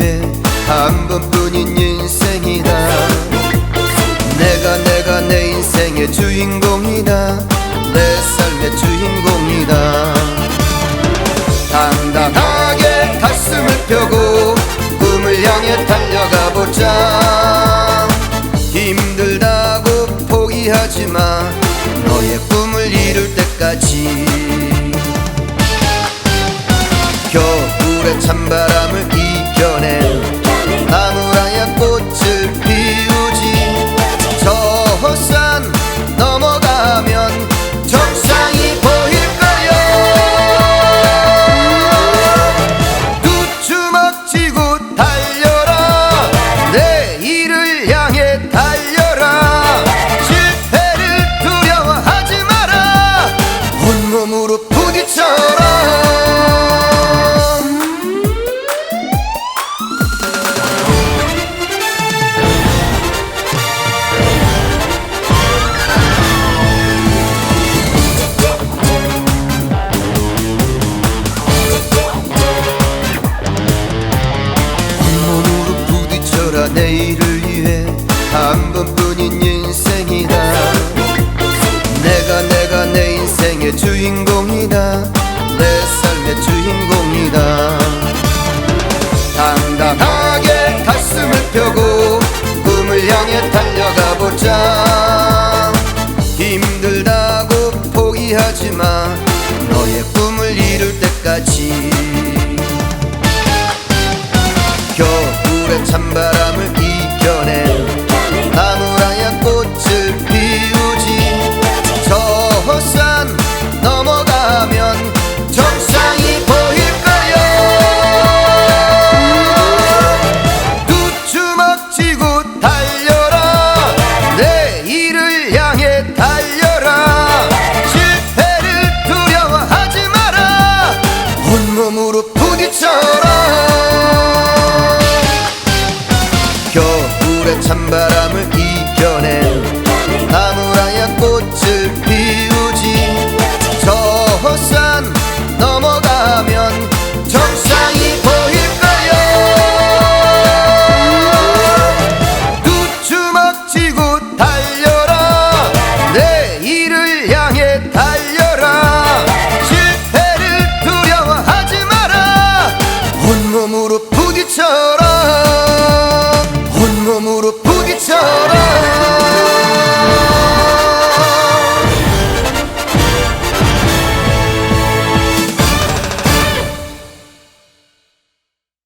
내일을 위해 한 번뿐인 인생이다. 내가 내가 내 인생의 주인공이다. 내 삶의 주인공이다. 당당하게 가슴을 펴고 꿈을 향해 달려가 보자. 힘들다고 포기하지 마 너의 꿈을 이룰 때까지 겨울의 찬바람 내일을 위해 한 번뿐인 인생이다. 내가 내가 내 인생의 주인공이다. 내 삶의 주인공이다. 당당하게 가슴을 펴고 꿈을 향해 달려가 보자. 힘들다고 포기하지 마. 너의 꿈을 이룰 때까지 September.